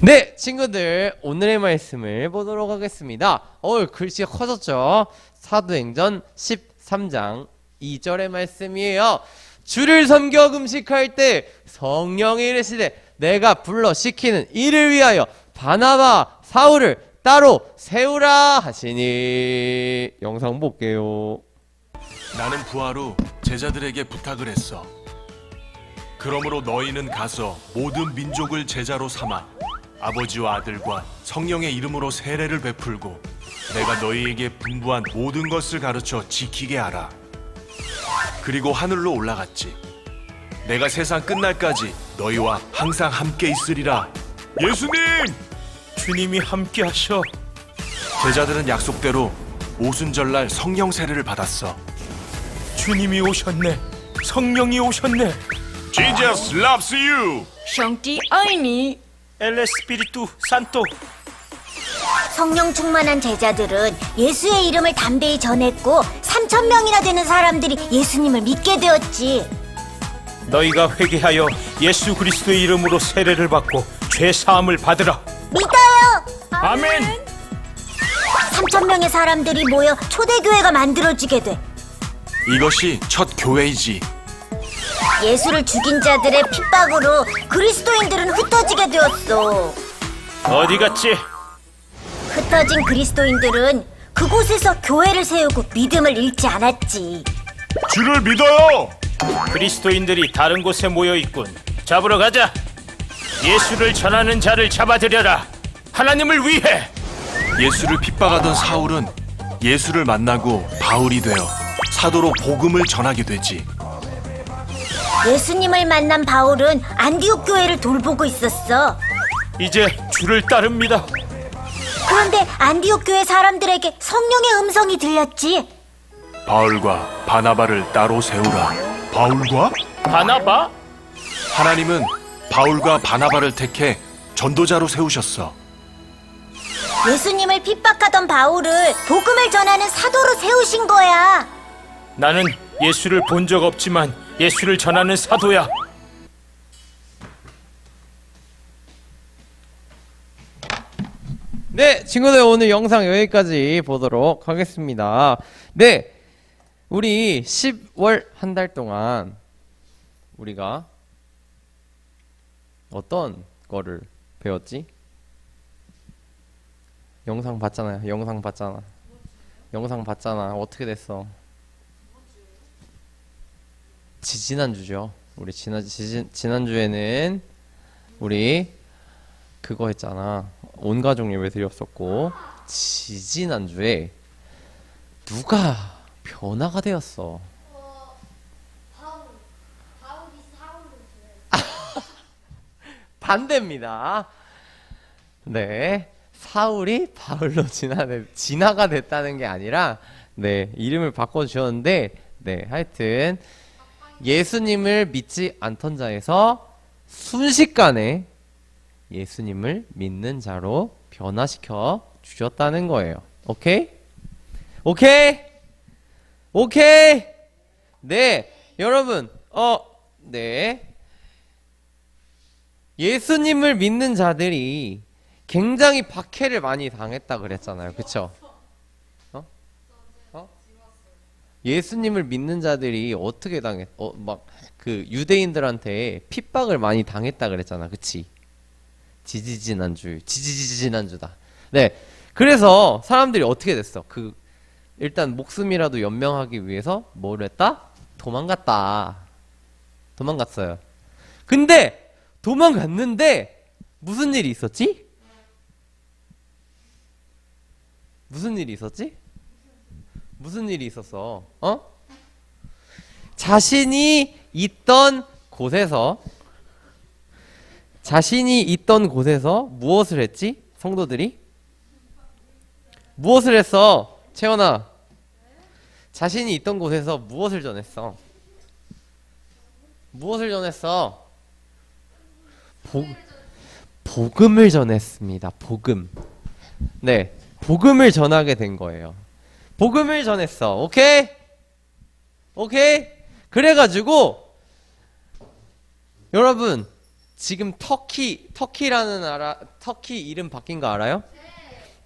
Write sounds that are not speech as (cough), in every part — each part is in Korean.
네, 친구들 오늘의 말씀을 보도록 하겠습니다. 어, 글씨가 커졌죠? 사도행전 13장 2절의 말씀이에요. 주를 섬겨 금식할 때 성령이 이르시되 내가 불러 시키는 이를 위하여 바나바 사울을 따로 세우라 하시니 영상 볼게요. 나는 후 제자들에게 부탁을 했어. 그러므로 너희는 가서 모든 민족을 제자로 삼아 아버지와 아들과 성령의 이름으로 세례를 베풀고 내가 너희에게 분부한 모든 것을 가르쳐 지키게 하라. 그리고 하늘로 올라갔지. 내가 세상 끝날까지 너희와 항상 함께 있으리라. 예수님! 주님이 함께 하셔. 제자들은 약속대로 오순절날 성령 세례를 받았어. 주님이 오셨네. 성령이 오셨네. Jesus loves you. 형띠 아이니. 엘레 스피리투 산토. 성령 충만한 제자들은 예수의 이름을 담대히 전했고 3천 명이나 되는 사람들이 예수님을 믿게 되었지. 너희가 회개하여 예수 그리스도의 이름으로 세례를 받고 죄 사함을 받으라. 믿어요. 아멘. 3천 명의 사람들이 모여 초대교회가 만들어지게 돼. 이것이 첫 교회이지. 예수를 죽인 자들의 핍박으로 그리스도인들은 흩어지게 되었어. 어디 갔지? 흩어진 그리스도인들은 그곳에서 교회를 세우고 믿음을 잃지 않았지. 주를 믿어요. 그리스도인들이 다른 곳에 모여 있군. 잡으러 가자. 예수를 전하는 자를 잡아들여라. 하나님을 위해. 예수를 핍박하던 사울은 예수를 만나고 바울이 되어 사도로 복음을 전하게 되지. 예수님을 만난 바울은 안디옥 교회를 돌보고 있었어. 이제 주를 따릅니다. 그런데 안디옥 교회 사람들에게 성령의 음성이 들렸지. 바울과 바나바를 따로 세우라. 바울과? 바나바? 하나님은 바울과 바나바를 택해 전도자로 세우셨어. 예수님을 핍박하던 바울을 복음을 전하는 사도로 세우신 거야. 나는 예수를 본 적 없지만 예수를 전하는 사도야. 네, 친구들 오늘 영상 여기까지 보도록 하겠습니다. 네, 우리 10월 한 달 동안 우리가 어떤 거를 배웠지? 영상 봤잖아요. 영상 봤잖아. 영상 봤잖아. 어떻게 됐어? 지지난주죠. 우리 지난 지지, 지난주에는 우리 그거 했잖아. 온 가족 예배 드렸었고 지지난주에 누가 변화가 되었어. (laughs) 반대입니다. 네. 사울이 바울로 진화, 진화가 됐다는 게 아니라, 네, 이름을 바꿔주셨는데, 네, 하여튼, 예수님을 믿지 않던 자에서 순식간에 예수님을 믿는 자로 변화시켜 주셨다는 거예요. 오케이? 오케이? 오케이? 네, 여러분, 어, 네. 예수님을 믿는 자들이 굉장히 박해를 많이 당했다 그랬잖아요. 그쵸? 어? 어? 예수님을 믿는 자들이 어떻게 당했, 어, 막, 그, 유대인들한테 핍박을 많이 당했다 그랬잖아. 그치? 지지지난주, 지지지지난주다. 네. 그래서 사람들이 어떻게 됐어? 그, 일단 목숨이라도 연명하기 위해서 뭘 했다? 도망갔다. 도망갔어요. 근데, 도망갔는데, 무슨 일이 있었지? 무슨 일이 있었지? 무슨 일이 있었어? 어? 자신이 있던 곳에서 자신이 있던 곳에서 무엇을 했지? 성도들이? 무엇을 했어? 채원아. 자신이 있던 곳에서 무엇을 전했어? 무엇을 전했어? 복, 복음을 전했습니다. 복음. 네. 복음을 전하게 된 거예요. 복음을 전했어. 오케이? 오케이? 그래가지고, 여러분, 지금 터키 터키라는 나라 터키 이름 바뀐 거 알아요?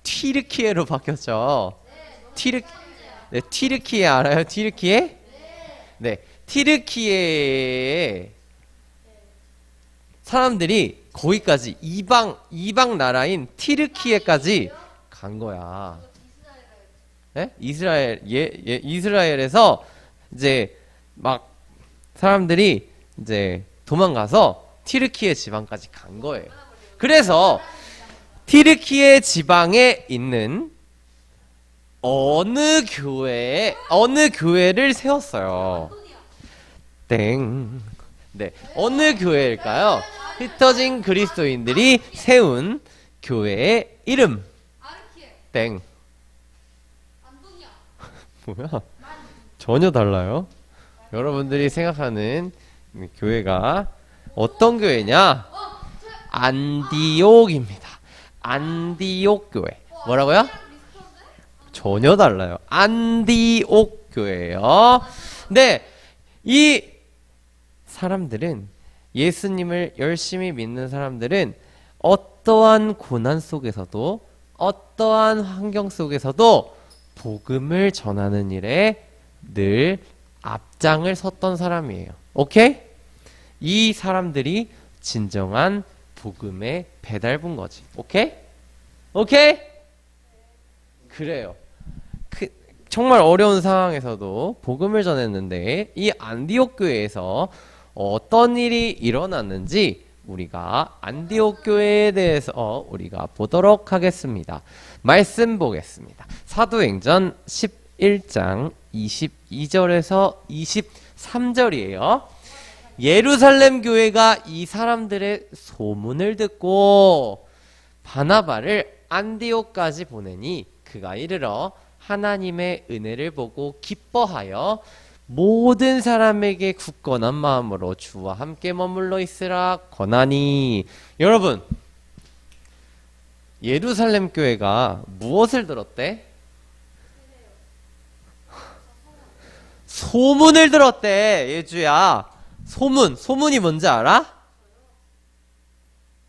튀르키예로 바뀌었죠. 튀르 네, 튀르키예 알아요? 튀르키예? 네. 튀르키예에 사람들이 거기까지 이방 이방 나라인 튀르키예까지 간 거야. 네? 이스라엘 예, 예 이스라엘에서 이제 막 사람들이 이제 도망가서 튀르키예 지방까지 간 거예요. 그래서 튀르키예 지방에 있는 어느 교회에 어느 교회를 세웠어요. 땡. 네. 어느 교회일까요? 흩어진 그리스도인들이 세운 교회의 이름. 땡. 뭐야? 전혀 달라요. 여러분들이 생각하는 교회가 어떤 교회냐? 안디옥입니다. 안디옥 교회. 뭐라고요? 전혀 달라요. 안디옥 교회예요. 네, 이 사람들은 예수님을 열심히 믿는 사람들은 어떠한 고난 속에서도 어떠한 환경 속에서도 복음을 전하는 일에 늘 앞장을 섰던 사람이에요. 오케이? 이 사람들이 진정한 복음의 배달분 거지. 오케이? 오케이? 그래요. 그, 정말 어려운 상황에서도 복음을 전했는데 이 안디옥 교회에서 어떤 일이 일어났는지 우리가 안디옥 교회에 대해서 우리가 보도록 하겠습니다. 말씀 보겠습니다. 사도행전 11장 22절에서 23절이에요. 예루살렘 교회가 이 사람들의 소문을 듣고 바나바를 안디옥까지 보내니 그가 이르러 하나님의 은혜를 보고 기뻐하여 모든 사람에게 굳건한 마음으로 주와 함께 머물러 있으라 권하니 여러분 예루살렘 교회가 무엇을 들었대? 소문을 들었대 예주야. 소문 소문이 뭔지 알아?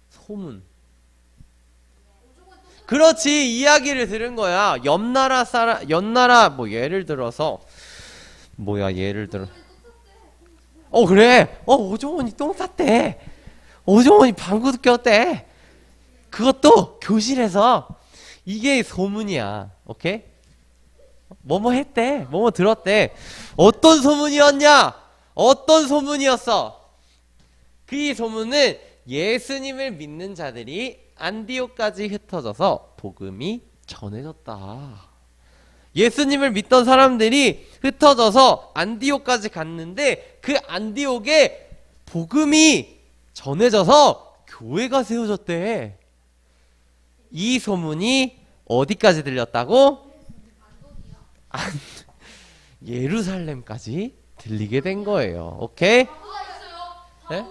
소문. 그렇지 이야기를 들은 거야. 옆나라 사람 옆나라 뭐 예를 들어서. 뭐야 예를 들어. 어 그래. 어 오종원이 똥 쌌대. 오종원이 방구 꼈대 그것도 교실에서 이게 소문이야. 오케이? 뭐뭐 했대? 뭐뭐 들었대? 어떤 소문이었냐? 어떤 소문이었어? 그 소문은 예수님을 믿는 자들이 안디옥까지 흩어져서 복음이 전해졌다. 예수님을 믿던 사람들이 흩어져서 안디옥까지 갔는데 그 안디옥에 복음이 전해져서 교회가 세워졌대. 이 소문이 어디까지 들렸다고? 안, 예루살렘까지 들리게 된 거예요. 오케이? 네?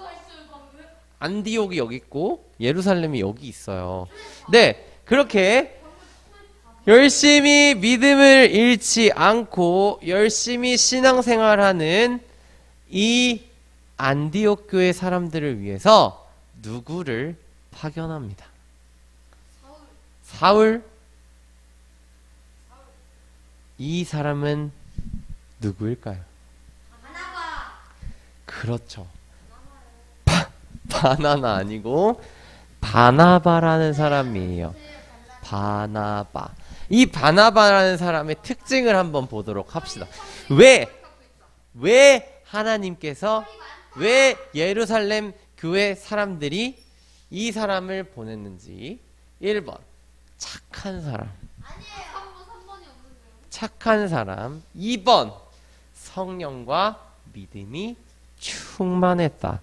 안디옥이 여기 있고 예루살렘이 여기 있어요. 네, 그렇게 열심히 믿음을 잃지 않고 열심히 신앙생활하는 이 안디옥 교회 사람들을 위해서 누구를 파견합니다. 사울. 이 사람은 누구일까요? 그렇죠. 바, 바나나 아니고 바나바라는 사람이에요. 바나바. 이 바나바라는 사람의 특징을 한번 보도록 합시다. 왜, 왜 하나님께서, 왜 예루살렘 교회 사람들이 이 사람을 보냈는지. 1번, 착한 사람. 착한 사람. 2번, 성령과 믿음이 충만했다.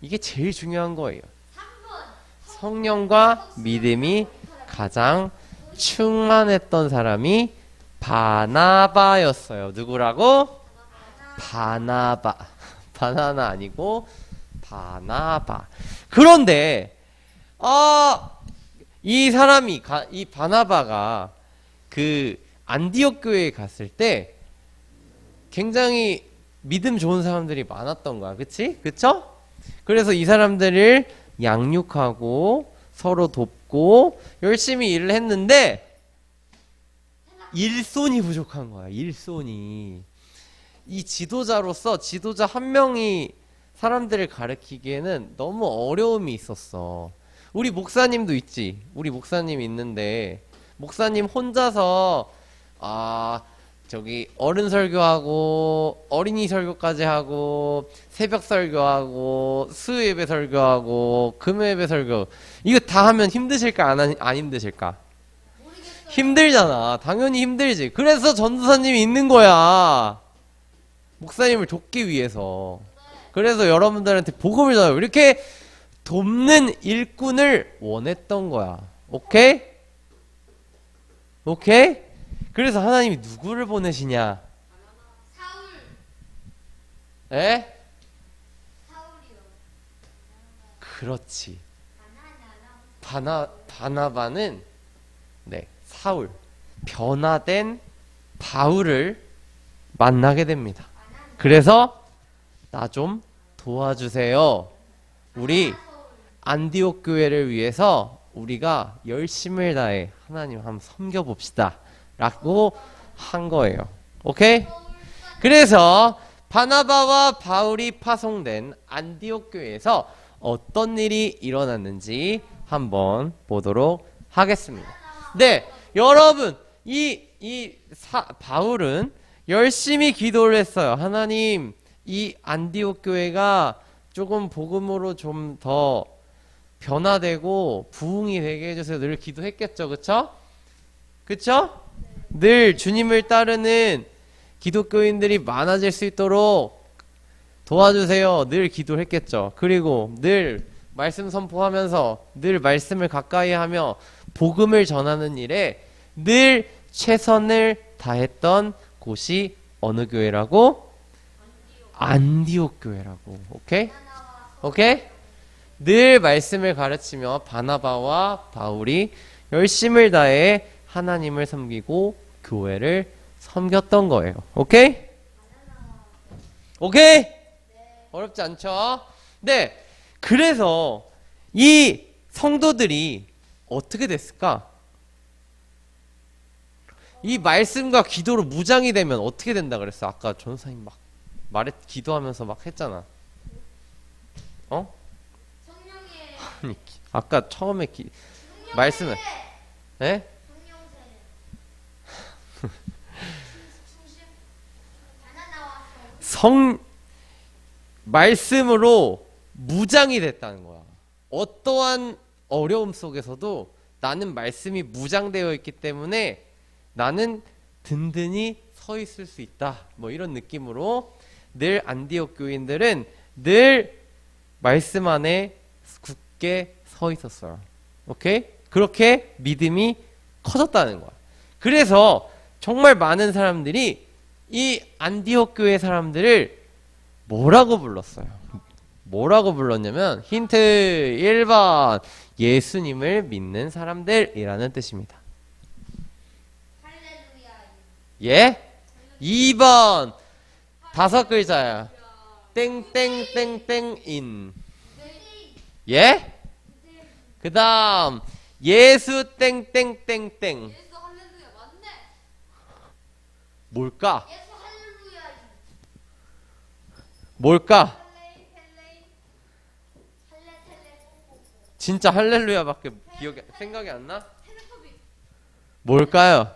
이게 제일 중요한 거예요. 성령과 믿음이 가장 충만했던 사람이 바나바였어요. 누구라고? 바나바. (laughs) 바나나 아니고 바나바. 그런데 아, 이 사람이 가- 이 바나바가 그 안디옥 교회에 갔을 때 굉장히 믿음 좋은 사람들이 많았던 거야. 그치? 그쵸? 그래서 이 사람들을 양육하고 서로 돕고 열심히 일을 했는데 일손이 부족한 거야. 일손이. 이 지도자로서 지도자 한 명이 사람들을 가르치기에는 너무 어려움이 있었어. 우리 목사님도 있지. 우리 목사님 있는데 목사님 혼자서 아 저기 어른 설교하고 어린이 설교까지 하고 새벽 설교하고 수요예배 설교하고 금요예배 설교 이거 다 하면 힘드실까 안, 하- 안 힘드실까? 힘들잖아. 당연히 힘들지. 그래서 전도사님이 있는 거야. 목사님을 돕기 위해서. 그래서 여러분들한테 복음을 전하고 이렇게 돕는 일꾼을 원했던 거야. 오케이? 오케이? 그래서 하나님이 누구를 보내시냐? 사울. 에? 그렇지. 바나 바나바는 네, 사울 변화된 바울을 만나게 됩니다. 그래서 나 좀 도와주세요. 우리 안디옥 교회를 위해서 우리가 열심을 다해 하나님 한번 섬겨 봅시다. 라고 한 거예요. 오케이? 그래서 바나바와 바울이 파송된 안디옥 교회에서 어떤 일이 일어났는지 한번 보도록 하겠습니다. 네, 여러분, 이, 이 사, 바울은 열심히 기도를 했어요. 하나님, 이 안디옥 교회가 조금 복음으로 좀더 변화되고 부흥이 되게 해주세요. 늘 기도했겠죠, 그쵸? 그쵸? 늘 주님을 따르는 기독교인들이 많아질 수 있도록 도와주세요. 늘 기도했겠죠. 그리고 늘 말씀 선포하면서 늘 말씀을 가까이 하며 복음을 전하는 일에 늘 최선을 다했던 곳이 어느 교회라고? 안디옥 교회라고. 오케이? 오케이? 늘 말씀을 가르치며 바나바와 바울이 열심을 다해 하나님을 섬기고 교회를 섬겼던 거예요. 오케이? 오케이? 어렵지 않죠? 네. 그래서 이 성도들이 어떻게 됐을까? 이 말씀과 기도로 무장이 되면 어떻게 된다 그랬어? 아까 전사님 막 말했 기도하면서 막 했잖아. 어? 아니 (laughs) 기- 아까 처음에 기, 말씀을 예? (laughs) 성 말씀으로 무장이 됐다는 거야. 어떠한 어려움 속에서도 나는 말씀이 무장되어 있기 때문에 나는 든든히 서 있을 수 있다. 뭐 이런 느낌으로 늘 안디옥 교인들은 늘 말씀 안에 굳게 서 있었어요. 오케이? 그렇게 믿음이 커졌다는 거야. 그래서 정말 많은 사람들이 이 안디옥 교회 사람들을 뭐라고 불렀어요? 뭐라고 불렀냐면 힌트 1번 예수님을 믿는 사람들이라는 뜻입니다. 예? 2번 다섯 글자야. 땡땡땡땡인. 예? 그 다음 예수 땡땡땡땡. 뭘까? 뭘까? 진짜 할렐루야밖에 기억이 생각이 안 나? 뭘까요?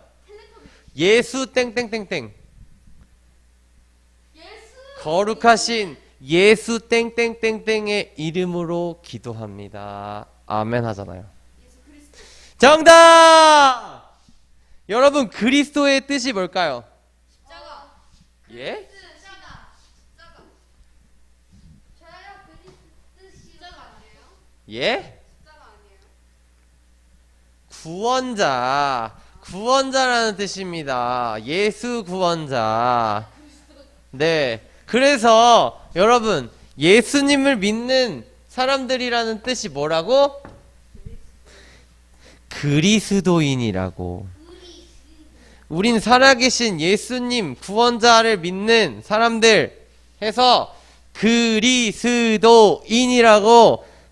예수 땡땡땡땡. 거룩하신 예수 땡땡땡땡의 이름으로 기도합니다. 아멘 하잖아요. 정답! 여러분 그리스도의 뜻이 뭘까요? 예? 예? 구원자. 구원자라는 뜻입니다. 예수 구원자. 네. 그래서 여러분, 예수님을 믿는 사람들이라는 뜻이 뭐라고? 그리스도인이라고. 우린 살아계신 예수님 구원자를 믿는 사람들 해서 그리스도인이라고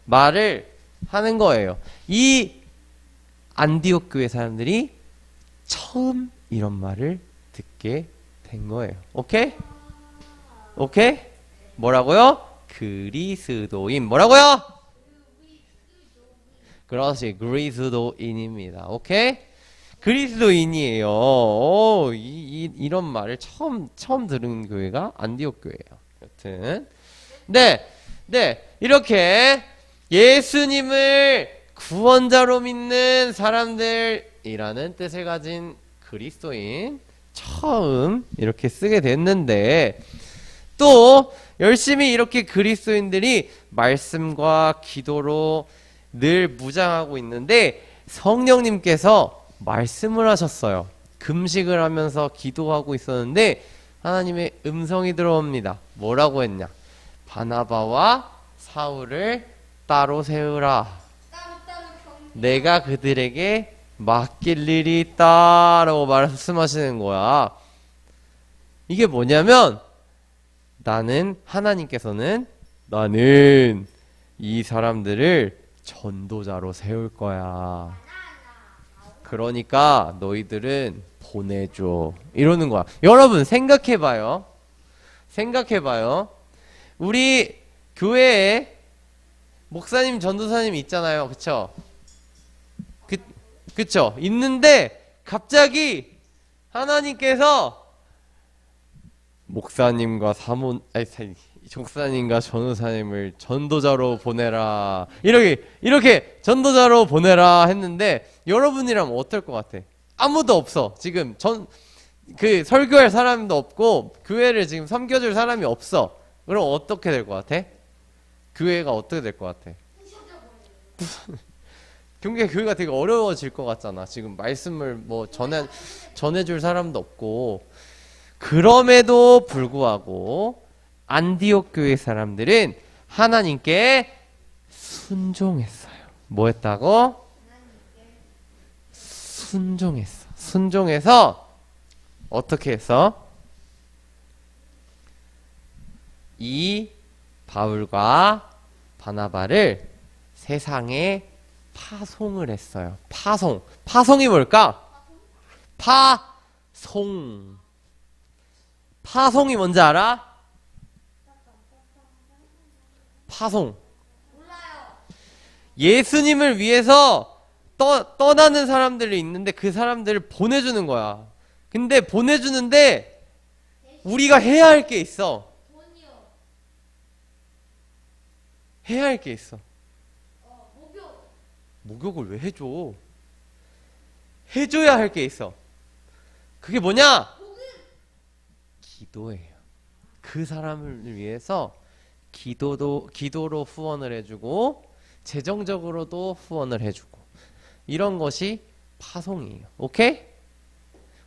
말을 하는 거예요. 이 안디옥 교회 사람들이 처음 이런 말을 듣게 된 거예요. 오케이? 오케이? 뭐라고요? 그리스도인. 뭐라고요? 그렇지. 그리스도인입니다. 오케이? 그리스도인이에요. 오, 이, 이, 이 런 말을 처음, 처음 들은 교회가 안디옥 교회예요. 여튼. 네. 네. 이렇게 예수님을 구원자로 믿는 사람들이라는 뜻을 가진 그리스도인 처음 이렇게 쓰게 됐는데 또 열심히 이렇게 그리스도인들이 말씀과 기도로 늘 무장하고 있는데 성령님께서 말씀을 하셨어요. 금식을 하면서 기도하고 있었는데 하나님의 음성이 들어옵니다. 뭐라고 했냐? 바나바와 사울을 따로 세우라. 내가 그들에게 맡길 일이 있다라고 말씀하시는 거야. 이게 뭐냐면 나는 하나님께서는 나는 이 사람들을 전도자로 세울 거야. 그러니까 너희들은 보내줘. 이러는 거야. 여러분 생각해봐요. 생각해봐요. 우리 교회에 목사님, 전도사님 있잖아요. 그쵸? 그, 그쵸? 있는데 갑자기 하나님께서 목사님과 사모 아니 사- 목사님과 전도사님을 전도자로 보내라 이렇게 이렇게 전도자로 보내라 했는데 여러분이라면 어떨 것 같아? 아무도 없어 지금 전 그 설교할 사람도 없고 교회를 지금 섬겨줄 사람이 없어 그럼 어떻게 될 것 같아? 교회가 어떻게 될 것 같아? (laughs) 경계 교회가 되게 어려워질 것 같잖아 지금 말씀을 뭐 전해 전해줄 사람도 없고 그럼에도 불구하고 안디옥 교회 사람들은 하나님께 순종했어요. 뭐 했다고? 순종했어. 순종해서 어떻게 했어? 이 바울과 바나바를 세상에 파송을 했어요. 파송. 파송이 뭘까? 파송. 파송이 뭔지 알아? 파송. 예수님을 위해서 떠, 떠나는 사람들이 있는데 그 사람들을 보내주는 거야. 근데 보내주는데 우리가 해야 할 게 있어. 해야 할 게 있어. 목욕을 왜 해줘? 해줘야 할 게 있어. 그게 뭐냐? 기도예요. 그 사람을 위해서 기도도 기도로 후원을 해주고 재정적으로도 후원을 해주고 이런 것이 파송이에요. 오케이?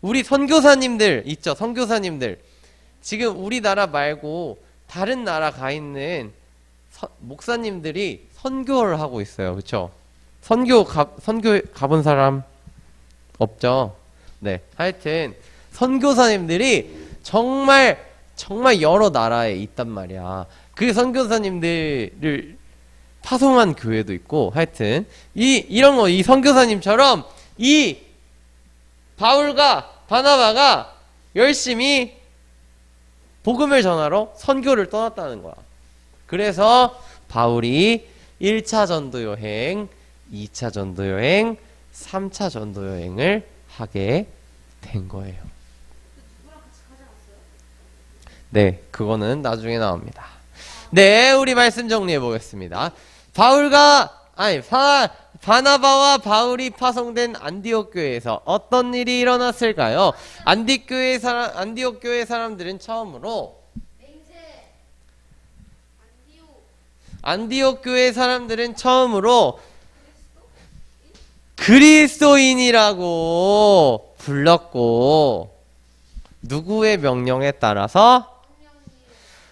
우리 선교사님들 있죠? 선교사님들 지금 우리나라 말고 다른 나라 가 있는 서- 목사님들이 선교를 하고 있어요. 그렇죠? 선교 가, 선교 가본 사람 없죠? 네. 하여튼 선교사님들이 정말 정말 여러 나라에 있단 말이야. 그 선교사님들을 파송한 교회도 있고 하여튼 이 이런 거 이 선교사님처럼 이 바울과 바나바가 열심히 복음을 전하러 선교를 떠났다는 거야. 그래서 바울이 1차 전도 여행, 2차 전도 여행, 3차 전도 여행을 하게 된 거예요. 네, 그거는 나중에 나옵니다. 네, 우리 말씀 정리해 보겠습니다. 바울과 아니 바, 바나바와 바울이 파송된 안디옥 교회에서 어떤 일이 일어났을까요? 안디 교회 사람 안디옥 교회 사람들은 처음으로 안디옥 교회 사람들은 처음으로 그리스도인이라고 불렀고 누구의 명령에 따라서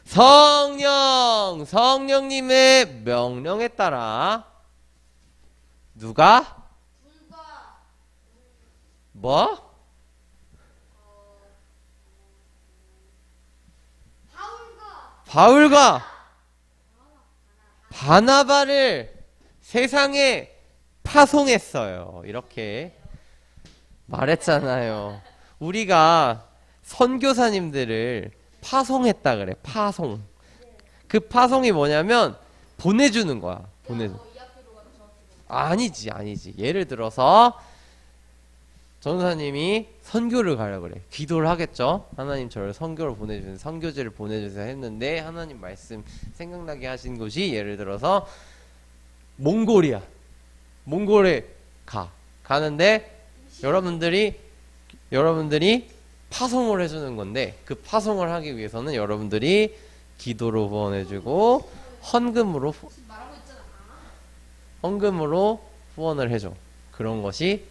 성령 성령님의 명령에 따라 누가 뭐 바울과 바나바를 세상에 파송했어요. 이렇게 말했잖아요. 우리가 선교사님들을 파송했다 그래. 파송. 그 파송이 뭐냐면 보내주는 거야. 보내주. 아니지, 아니지. 예를 들어서 전사님이 선교를 가려 그래. 기도를 하겠죠. 하나님 저를 선교를 보내주세요. 선교지를 보내주세요 했는데 하나님 말씀 생각나게 하신 곳이 예를 들어서 몽골이야. 몽골에 가. 가는데 여러분들이 여러분들이 파송을 해주는 건데 그 파송을 하기 위해서는 여러분들이 기도로 후원해주고 헌금으로 후- 헌금으로 후원을 해줘. 그런 것이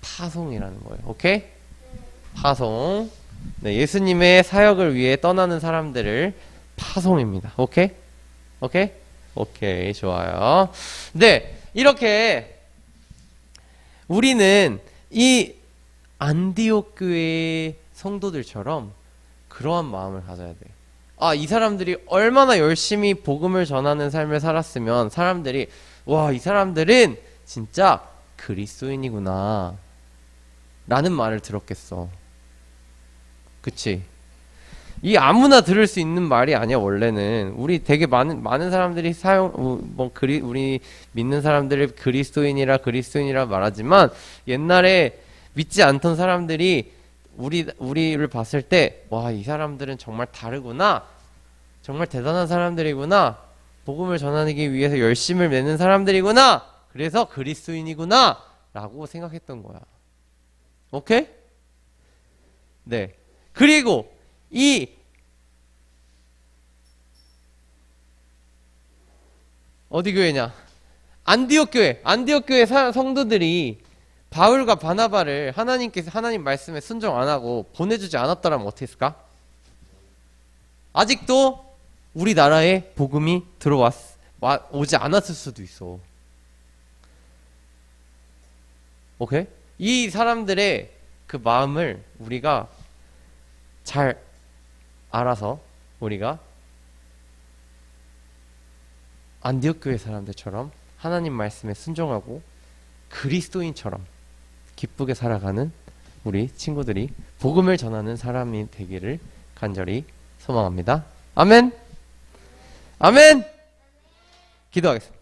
파송이라는 거예요. 오케이? 파송. 네, 예수님의 사역을 위해 떠나는 사람들을 파송입니다. 오케이? 오케이? 오케이, 좋아요. 네, 이렇게 우리는 이 안디옥 교회의 성도들처럼 그러한 마음을 가져야 돼. 아, 이 사람들이 얼마나 열심히 복음을 전하는 삶을 살았으면 사람들이 와, 이 사람들은 진짜 그리스도인이구나. 라는 말을 들었겠어. 그치? 이 아무나 들을 수 있는 말이 아니야 원래는 우리 되게 많은 많은 사람들이 사용 우- 뭐 그리 우리 믿는 사람들을 그리스도인이라 그리스도인이라 말하지만 옛날에 믿지 않던 사람들이 우리 우리를 봤을 때 와 이 사람들은 정말 다르구나 정말 대단한 사람들이구나 복음을 전하기 위해서 열심을 내는 사람들이구나 그래서 그리스도인이구나 라고 생각했던 거야. 오케이? 네. 그리고 이 어디 교회냐? 안디옥 교회. 안디옥 교회 사- 성도들이 바울과 바나바를 하나님께서 하나님 말씀에 순종 안 하고 보내주지 않았더라면 어떻게 했을까? 아직도 우리나라에 복음이 들어왔 와, 오지 않았을 수도 있어. 오케이? 이 사람들의 그 마음을 우리가 잘 알아서 우리가 안디옥 교회 사람들처럼 하나님 말씀에 순종하고 그리스도인처럼 기쁘게 살아가는 우리 친구들이 복음을 전하는 사람이 되기를 간절히 소망합니다. 아멘. 아멘. 기도하겠습니다.